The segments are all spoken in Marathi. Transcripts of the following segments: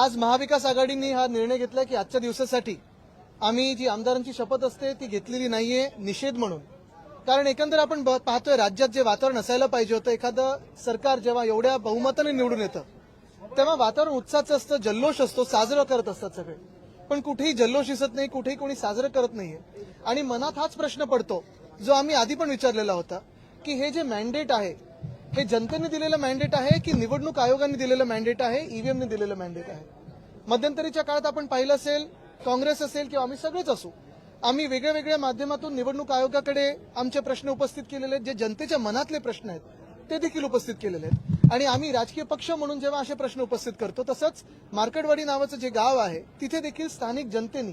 आज महाविकास आघाडीने हा निर्णय घेतला की आजच्या दिवसासाठी आम्ही जी आमदारांची शपथ असते ती घेतलेली नाहीये निषेध म्हणून. कारण एकंदर आपण ब- पाहतोय राज्यात जे वातावरण असायला पाहिजे होतं एखादं सरकार जेव्हा एवढ्या बहुमताने निवडून येतं तेव्हा वातावरण उत्साहाचं असतं जल्लोष असतो साजरं करत असतात सगळे. पण कुठेही जल्लोष दिसत नाही कुठेही कोणी साजरं करत नाहीये. आणि मनात हाच प्रश्न पडतो जो आम्ही आधी पण विचारलेला होता की हे जे मॅन्डेट आहे हे जनतेने दिलेलं मॅन्डेट आहे की निवडणूक आयोगाने दिलेलं मॅन्डेट आहे ईव्हीएमने दिलेलं मॅन्डेट आहे? मध्यंतरीच्या काळात आपण पाहिलं असेल काँग्रेस असेल किंवा आम्ही सगळेच असू आम्ही वेगळ्या वेगळ्या माध्यमातून निवडणूक आयोगाकडे आमचे प्रश्न उपस्थित केलेले आहेत जे जनतेच्या मनातले प्रश्न आहेत ते देखील उपस्थित केलेले आहेत. आणि आम्ही राजकीय पक्ष म्हणून जेव्हा असे प्रश्न उपस्थित करतो तसंच मार्केटवाडी नावाचं जे गाव आहे तिथे देखील स्थानिक जनतेने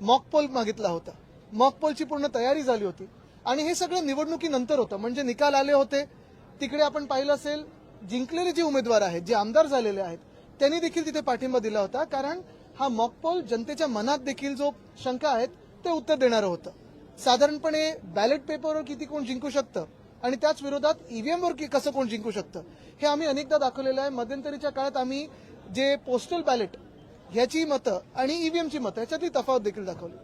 मॉकपोल मागितला होता. मॉकपोलची पूर्ण तयारी झाली होती. आणि हे सगळं निवडणुकीनंतर होतं म्हणजे निकाल आले होते तिकडे आपण पाहिलं असेल जिंकलेले जे उमेदवार आहेत जे आमदार झालेले आहेत त्यांनी देखील तिथे पाठिंबा दिला होता कारण हा मॉकपॉल जनतेच्या मनात देखील जो शंका आहेत ते उत्तर देणारं होतं. साधारणपणे बॅलेट पेपरवर किती कोण जिंकू शकतं? आणि त्याच विरोधात ईव्हीएमवर की कसं कोण जिंकू शकतं? हे आम्ही अनेकदा दाखवलेलं आहे. मध्यंतरीच्या काळात आम्ही जे पोस्टल बॅलेट ह्याची मतं आणि ईव्हीएमची मतं याच्यातली तफावत देखील दाखवली.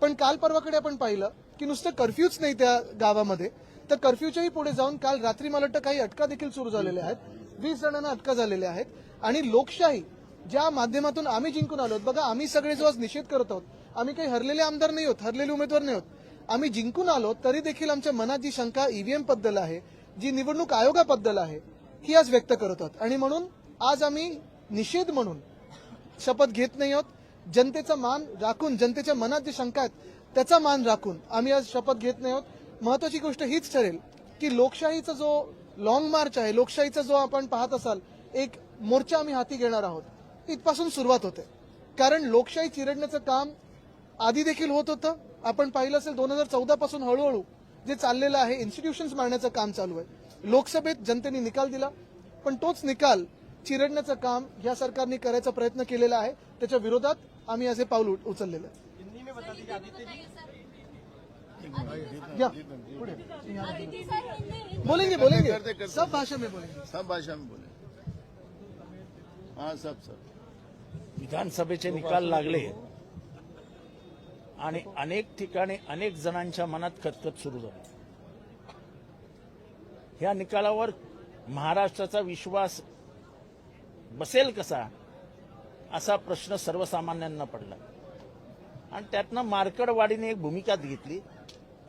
पण काल परवाकडे आपण पाहिलं की नुसतं कर्फ्यूच नाही त्या गावामध्ये. तर कर्फ्यूच्याही पुढे जाऊन काल रात्री मला वाटतं काही अटका देखील सुरू झालेल्या आहेत. वीस जणांना अटका झालेल्या आहेत. आणि लोकशाही ज्या माध्यमातून आम्ही जिंकून आलो बघा आम्ही सगळे जो आज निषेध करत आहोत आम्ही काही हरलेले आमदार नाही आहोत हरलेले उमेदवार नाही आहोत. आम्ही जिंकून आलो तरी देखील आमच्या मनात जी शंका ईव्हीएमबद्दल आहे जी निवडणूक आयोगाबद्दल आहे ही आज व्यक्त करत आहोत. आणि म्हणून आज आम्ही निषेध म्हणून शपथ घेत नाही आहोत. जनतेचा मान राखून जनतेच्या मनात जी शंका आहेत त्याचा मान राखून आम्ही आज शपथ घेत नाही आहोत. महत्वाची गोष्ट हीच ठरेल की लोकशाहीचा जो लॉंग मार्च आहे लोकशाहीचा जो आपण पाहत असाल एक मोर्चा आम्ही हाती घेणार आहोत. इथपासून सुरुवात होते. कारण लोकशाही चिरडण्याचं काम आधी देखील होत होतं. आपण पाहिलं असेल दोन हजार चौदा पासून हळूहळू जे चाललेलं आहे इन्स्टिट्यूशन्स मारण्याचं काम चालू आहे. लोकसभेत जनतेने निकाल दिला पण तोच निकाल चिरडण्याचं काम या सरकारने करायचा प्रयत्न केलेला आहे. त्याच्या विरोधात आम्ही असे पाऊल उचललेलं आहे. या, पुढे. बोलेंगे बोलेंगे. सब भाषा में बोलेंगे. सब भाषा में बोले हाँ सब सब. विधानसभेचे निकाल लागले. आणि अनेक ठिकाणी अनेक जणांच्या मनात खतखत सुरू झाली. ह्या निकालावर महाराष्ट्राचा विश्वास बसेल कसा असा प्रश्न सर्वसामान्यांना पडला. आणि त्यातनं मार्कडवाडीने एक भूमिका घेतली.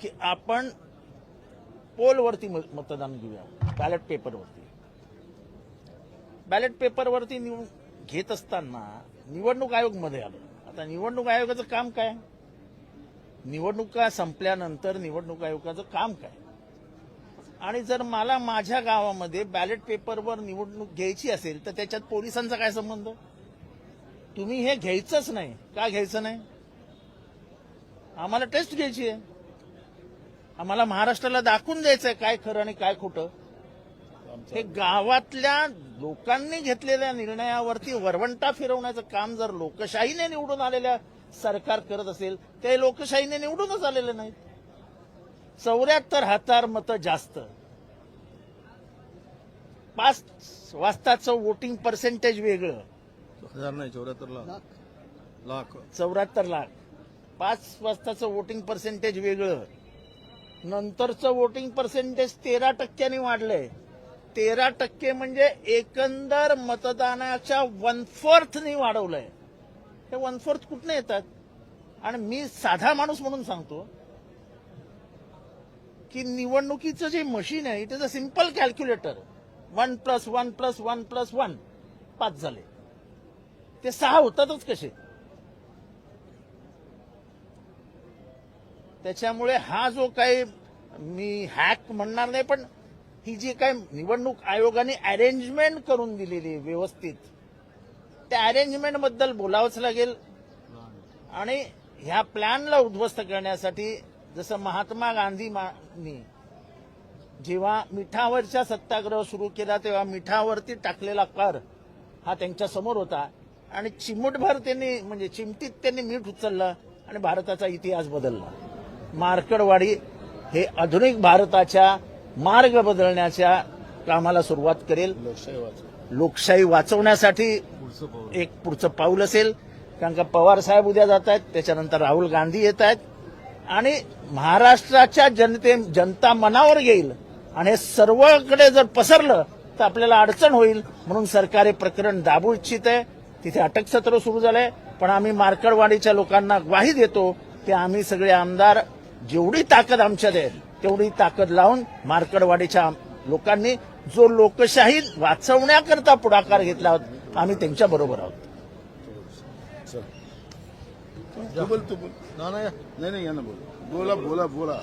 की आपण पोलवरती मतदान घेऊया बॅलेट पेपरवरती बॅलेट पेपरवरती निवडून घेत असताना निवडणूक आयोगमध्ये आलं. आता निवडणूक आयोगाचं काम काय? निवडणुका संपल्यानंतर निवडणूक आयोगाचं काम काय? आणि जर मला माझ्या गावामध्ये बॅलेट पेपरवर निवडणूक घ्यायची असेल तर त्याच्यात पोलिसांचा काय संबंध? तुम्ही हे घ्यायचंच नाही. का घ्यायचं नाही? आम्हाला टेस्ट घ्यायची आहे. आम्हाला महाराष्ट्राला दाखवून द्यायचंय काय खरं आणि काय खोटं. हे गावातल्या लोकांनी घेतलेल्या निर्णयावरती वरवंटा फिरवण्याचं काम जर लोकशाहीने निवडून आलेल्या सरकार करत असेल ते लोकशाहीने निवडूनच आलेले नाहीत. चौऱ्याहत्तर हजार मतं जास्त. पाच वाजताचं वोटिंग पर्सेंटेज वेगळं. हजार नाही चौऱ्याहत्तर लाख. लाख. चौऱ्याहत्तर लाख. पाच वाजताचं वोटिंग पर्सेंटेज वेगळं. नंतरचं वोटिंग पर्सेंटेज तेरा टक्क्यांनी वाढलंय. तेरा टक्के म्हणजे एकंदर मतदानाच्या वन फोर्थनी वाढवलंय. हे वन फोर्थ कुठनं येतात? आणि मी साधा माणूस म्हणून सांगतो की निवडणुकीचं जे मशीन आहे it is a simple calculator one plus one plus one plus one पाच झाले. ते सहा होतातच कसे? त्याच्यामुळे हा जो काही मी हॅक म्हणणार नाही पण ही जी काय निवडणूक आयोगाने अरेंजमेंट करून दिलेली आहे व्यवस्थित त्या अरेंजमेंटबद्दल बोलावंच लागेल. आणि ह्या प्लॅनला उद्ध्वस्त करण्यासाठी जसं महात्मा गांधींनी जेव्हा मिठावरचा सत्याग्रह सुरू केला तेव्हा मिठावरती टाकलेला कर हा त्यांच्यासमोर होता. आणि चिमूटभर त्यांनी म्हणजे चिमटीत त्यांनी मीठ उचललं आणि भारताचा इतिहास बदलला. मार्कडवाडी हे आधुनिक भारताच्या मार्ग बदलण्याच्या कामाला सुरुवात करेल. लोकशाही वाचव. लोकशाही वाचवण्यासाठी एक पुढचं पाऊल असेल. कारण का पवार साहेब उद्या जात आहेत त्याच्यानंतर राहुल गांधी येत आहेत. आणि महाराष्ट्राच्या जनते जनता मनावर येईल आणि हे सर्वकडे जर पसरलं तर आपल्याला अडचण होईल. म्हणून सरकार हे प्रकरण दाबू इच्छित आहे. तिथे अटक सत्र सुरू झालंय. पण आम्ही मार्कडवाडीच्या लोकांना ग्वाही देतो की आम्ही सगळे आमदार जेवढी ताकद आमच्यात आहे तेवढी ताकद लावून मार्कडवाडीच्या लोकांनी जो लोकशाही वाचवण्याकरता पुढाकार घेतला आहोत आम्ही त्यांच्या बरोबर आहोत. तू बोल तू बोल नाही नाही या ना बोल. बोला बोला बोला.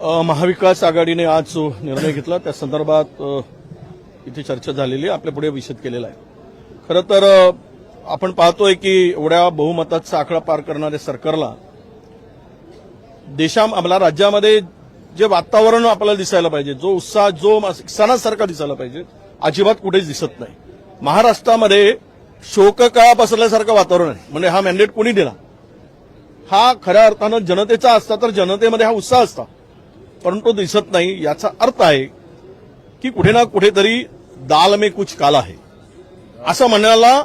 अ, महाविकास आघाडीने आज जो निर्णय घेतला त्या संदर्भात अ, इथे चर्चा झालेली आहे. आपल्या पुढे विषद केलेला आहे. खरं तर अ, आपण पाहतोय की एवढ्या बहुमताचा आकडा पार करणाऱ्या सरकारला देशा आपल्या राज्यामध्ये जे वातावरण आपल्याला दिसायला पाहिजे जो उत्साह जो सणासारखा दिसायला पाहिजे अजिबात कुठेच दिसत नाही. महाराष्ट्रामध्ये शोककळा पसरल्यासारखं वातावरण आहे. म्हणजे हा मॅन्डेट कोणी दिला हा खऱ्या अर्थानं जनतेचा असता तर जनतेमध्ये हा उत्साह असता. परंतु तो दिसत नाही. याचा अर्थ आहे की कुठे ना कुठेतरी दाल में कुछ काला आहे असं म्हणायला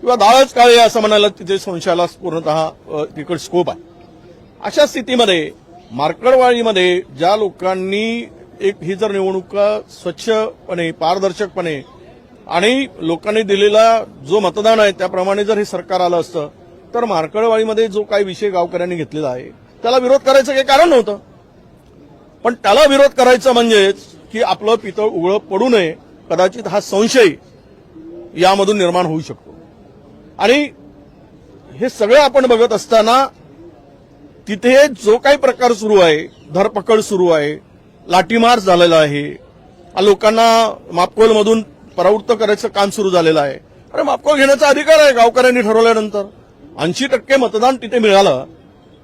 किंवा दाळच काळे असं म्हणायला तिथे संशयाला पूर्णतः तिकड स्कोप आहे. अशा स्थितीमध्ये मार्कडवाळीमध्ये ज्या लोकांनी एक ही जर निवडणूक स्वच्छपणे पारदर्शकपणे आणि लोकांनी दिलेला जो मतदान आहे त्याप्रमाणे जर हे सरकार आलं असतं तर मार्कडवाळीमध्ये जो काही विषय गावकऱ्यांनी घेतलेला आहे त्याला विरोध करायचं काही कारण नव्हतं. पण त्याला विरोध करायचा म्हणजेच की आपलं पितळ उघडं पडू नये कदाचित हा संशय यामधून निर्माण होऊ शकतो. आणि हे सगळं आपण बघत असताना तिथे जो काही प्रकार सुरू आहे धरपकड सुरू आहे लाठीमार झालेला आहे लोकांना मापकोलमधून परावृत्त करायचं काम सुरू झालेलं आहे. अरे मापकोल घेण्याचा अधिकार आहे गावकऱ्यांनी ठरवल्यानंतर. ऐंशी टक्के मतदान तिथे मिळालं.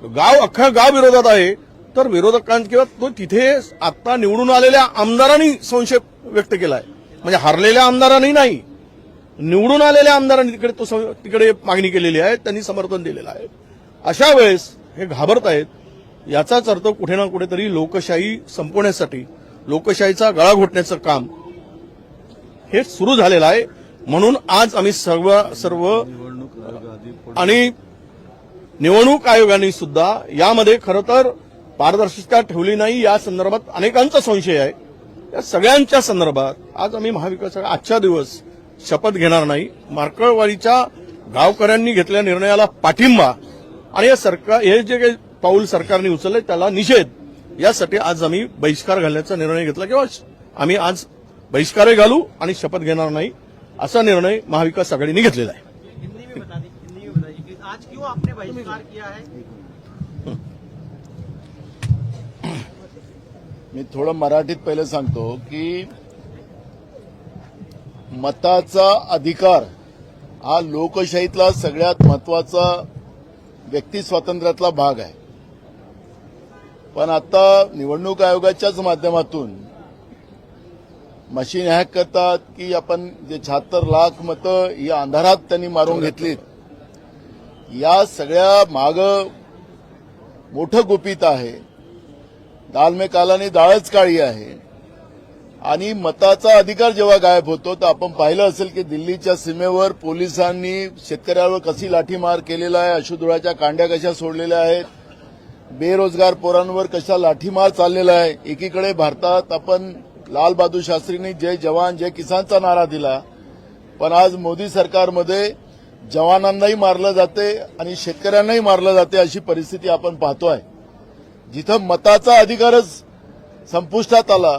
गाव अख्खा गाव विरोधात आहे. तर विरोधकांत किंवा तो तिथे आता निवडून आलेल्या आमदारांनी संशय व्यक्त केलाय. म्हणजे हरलेल्या आमदारांनी नाही. निवडून आलेल्या आमदारांनी तिकडे तो तिकडे मागणी केलेली आहे त्यांनी समर्थन दिलेलं आहे. अशा वेळेस हे घाबरत आहेत. याचाच अर्थ कुठे ना कुठेतरी लोकशाही संपवण्यासाठी लोकशाहीचा गळा घोटण्याचं काम हे सुरू झालेलं आहे. म्हणून आज आम्ही सर्व सर्व आणि निवडणूक आयोगाने सुद्धा यामध्ये खरं तर पारदर्शकता ठेवली नाही. या संदर्भात अनेकांचा संशय आहे. या सगळ्यांच्या संदर्भात आज आम्ही महाविकास आजचा आजच्या दिवस शपथ घेणार नाही. मार्कळवाडीच्या गावकऱ्यांनी घेतलेल्या निर्णयाला पाठिंबा आणि या सरकार हे जे काही पाऊल सरकारने उचलले त्याला निषेध. यासाठी आज आम्ही बहिष्कार घालण्याचा निर्णय घेतला. किंवा आम्ही आज बहिष्कारही घालू आणि शपथ घेणार नाही असा निर्णय महाविकास आघाडीने घेतलेला आहे. हिंदी में बता दी हिंदी में बताइए कि आज क्यों आपने बहिष्कार किया है? मी थोडं मराठीत पहिलं सांगतो की मताचा अधिकार हा लोकशाहीतला सगळ्यात महत्त्वाचा व्यक्ती स्वातंत्र्यातला भाग आहे. पण आता निवडणूक आयोगाच्याच माध्यमातून मशीन हॅक करतात की आपण जे शहात्तर लाख मतं या अंधारात त्यांनी मारून घेतलीत या सगळ्या माग मोठं गुपित आहे. दाल में कालाने डाळच काळी आहे. आणि मताचा अधिकार जेव्हा गायब होतो तर आपण पाहिलं असेल की दिल्लीच्या सीमेवर पोलिसांनी शेतकऱ्यावर कशी लाठीमार केलेला आहे अशुधुळाच्या कांड्या कशा सोडलेल्या आहेत बेरोजगार पोरांवर कशा लाठीमार चाललेला आहे एकीकडे भारतात आपण लाल बहादूर शास्त्रींनी जय जवान जय किसानचा नारा दिला पण आज मोदी सरकारमध्ये जवानांनाही मारलं जाते आणि शेतकऱ्यांनाही मारलं जाते अशी परिस्थिती आपण पाहतोय. जिथं मताचा अधिकारच संपुष्टात आला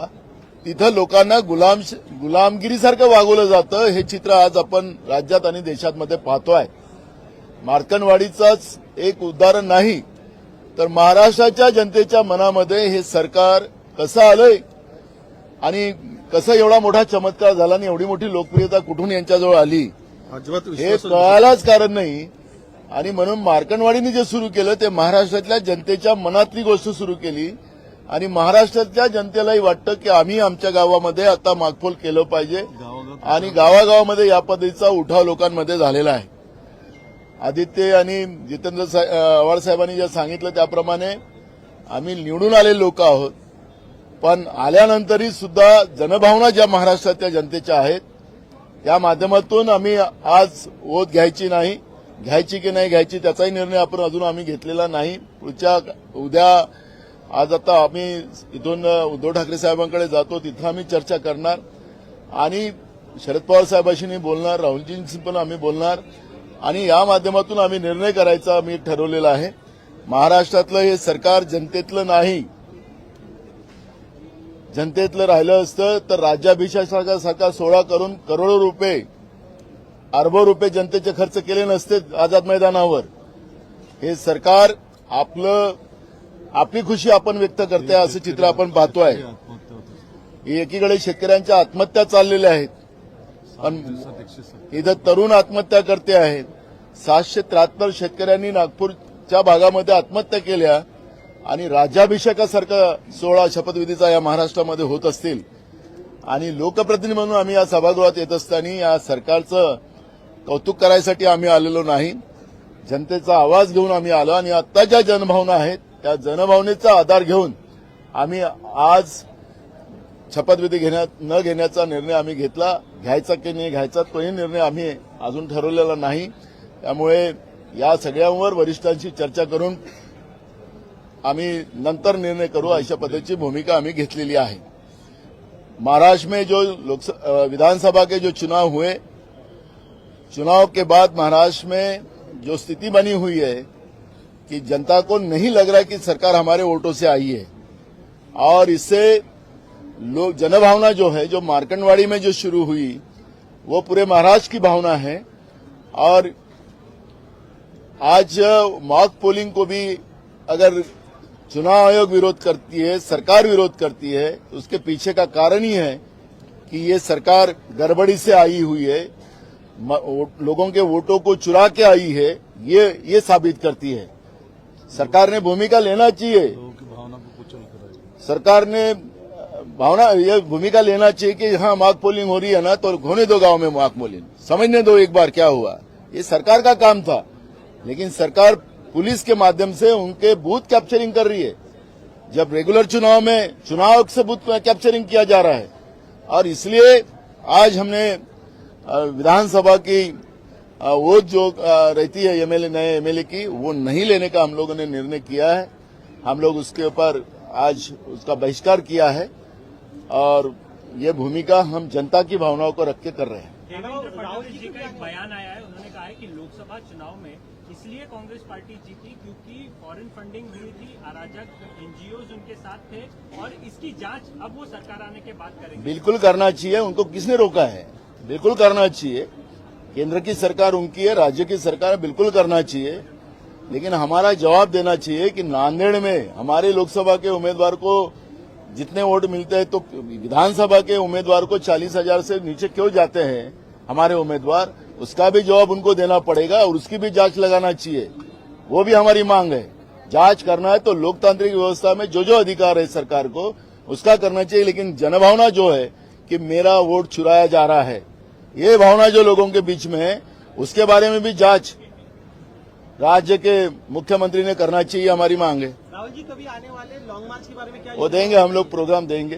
तिथं लोकांना गुलाम गुलामगिरीसारखं वागवलं जातं. हे चित्र आज आपण राज्यात आणि देशात पाहतोय. मार्कणवाडीचाच एक उदाहरण नाही तर महाराष्ट्राच्या जनतेच्या मनामध्ये हे सरकार कसं आलंय आणि कसं एवढा मोठा चमत्कार झाला आणि एवढी मोठी लोकप्रियता कुठून यांच्याजवळ आली हे कळायलाच कारण नाही. आणि म्हणून मार्कणवाडीने जे सुरू केलं ते महाराष्ट्रातल्या जनतेच्या मनातली गोष्ट सुरू केली. आणि महाराष्ट्रातल्या जनतेलाही वाटतं की आम्ही आमच्या गावामध्ये आता मागफोल केलं पाहिजे. आणि गावागावामध्ये या पद्धतीचा उठाव लोकांमध्ये झालेला आहे. आदित्य आणि जितेंद्र आव्हाड साहेबांनी जे सांगितलं त्याप्रमाणे आम्ही निवडून आलेले लोक आहोत. पण आल्यानंतरही सुद्धा जनभावना ज्या महाराष्ट्रातल्या जनतेच्या आहेत त्या माध्यमातून आम्ही आज ओत घ्यायची नाही घ्यायची की नाही घ्यायची त्याचाही निर्णय आपण अजून आम्ही घेतलेला नाही. पुढच्या उद्या आज आता आम्ही इथून उद्धव ठाकरे साहेबांकडे जातो तिथं आम्ही चर्चा करणार. आणि शरद पवार साहेबाशी बोलणार राहुलजींशी पण आम्ही बोलणार. आणि या माध्यमातून आम्ही निर्णय करायचा मी ठरवलेला आहे. महाराष्ट्रातलं हे सरकार जनतेतलं नाही जनतेतलं राहिलं असतं तर राज्याभिषेकासारखा सोहळा करून करोडो रुपये अरबो रुपये जनतेचे खर्च केले नसते आझाद मैदानावर. हे सरकार आपलं आपली खुशी आपण व्यक्त करते असं चित्र आपण पाहतोय. एकीकडे शेतकऱ्यांच्या आत्महत्या चाललेल्या आहेत. पण इथं तरुण आत्महत्या करते आहेत. सातशे त्र्याहत्तर शेतकऱ्यांनी नागपूरच्या भागामध्ये आत्महत्या केल्या आणि राज्याभिषेकासारखा सोहळा शपथविधीचा या महाराष्ट्रामध्ये होत असतील. आणि लोकप्रतिनिधी म्हणून आम्ही या सभागृहात येत असताना या सरकारचं कौतुक करायसाठी आम्ही आलेलो नाही. जनतेचा आवाज घेऊन आम्ही आलो आणि आता ज्या जनभावना आहेत. त्या जनभावनेचा आधार घेऊन आम्ही आज शपथविधी घेण्यात न घेण्याचा निर्णय आम्ही घेतला. घ्यायचा की नाही घ्यायचा तोही निर्णय आम्ही अजून ठरवलेला नाही. त्यामुळे या सगळ्यांवर वरिष्ठांशी चर्चा करून आम्ही नंतर निर्णय करू अशा पद्धतीची भूमिका आम्ही घेतलेली आहे. महाराष्ट्र में जो लोकस विधानसभा के जो चुनाव हुए चुनाव के बाद महाराष्ट्र में जो स्थिति बनी हुई है कि जनता को नहीं लग रहा है कि सरकार हमारे वोटों से आई है। और इससे लोग, जनभावना जो है, जो मार्कंडवाड़ी में जो शुरू हुई, वो पूरे महाराष्ट्र की भावना है। और आज मॉक पोलिंग को भी अगर चुनाव आयोग विरोध करती है, सरकार विरोध करती है तो उसके पीछे का कारण ही है कि ये सरकार गड़बड़ी से आई हुई है। लोगों के वोटों को चुरा के आई है, ये ये साबित करती है। सरकार ने भूमिका लेना चाहिए। सरकार ने, भावना, ये भूमिका लेना चाहिए कि हाँ मार्क पोलिंग हो रही है ना तो होने दो गाँव में मार्क पोलिंग समझने दो एक बार क्या हुआ। ये सरकार का काम था, लेकिन सरकार पुलिस के माध्यम से उनके बूथ कैप्चरिंग कर रही है। जब रेगुलर चुनाव में, चुनाव से बूथ कैप्चरिंग किया जा रहा है, और इसलिए आज हमने विधानसभा की वोट जो रहती है एमएलए नए एमएलए की वो नहीं लेने का हम लोगों ने निर्णय किया है। हम लोग उसके ऊपर आज उसका बहिष्कार किया है और ये भूमिका हम जनता की भावनाओं को रख के कर रहे हैं। फडणवीस जी का एक बयान आया है। उन्होंने कहा है कि लोकसभा चुनाव में इसलिए कांग्रेस पार्टी जीती क्योंकि फॉरेन फंडिंग हुई थी अराजक एनजीओ उनके साथ थे और इसकी जाँच अब वो सरकार आने के बाद करेंगे। बिल्कुल करना चाहिए उनको किसने रोका है? बिल्कुल करना चाहिए। केंद्र की सरकार उनकी है, राज्य की सरकार बिल्कुल करना चाहिए। लेकिन हमारा जवाब देना चाहिए कि नांदेड़ में हमारे लोकसभा के उम्मीदवार को जितने वोट मिलते हैं तो विधानसभा के उम्मीदवार को चालीस हज़ार से नीचे क्यों जाते हैं हमारे उम्मीदवार? उसका भी जवाब उनको देना पड़ेगा और उसकी भी जाँच लगाना चाहिए। वो भी हमारी मांग है। जाँच करना है तो लोकतांत्रिक व्यवस्था में जो जो अधिकार है सरकार को, उसका करना चाहिए। लेकिन जनभावना जो है कि मेरा वोट चुराया जा रहा है। ये भावना जो लोगों के बीच में है उसके बारे में भी जाँच राज्य के मुख्यमंत्री ने करना चाहिए हमारी मांग। है राहुल जी कभी आने वाले लॉन्ग मार्च के बारे में क्या वो देंगे हम लोग प्रोग्राम देंगे।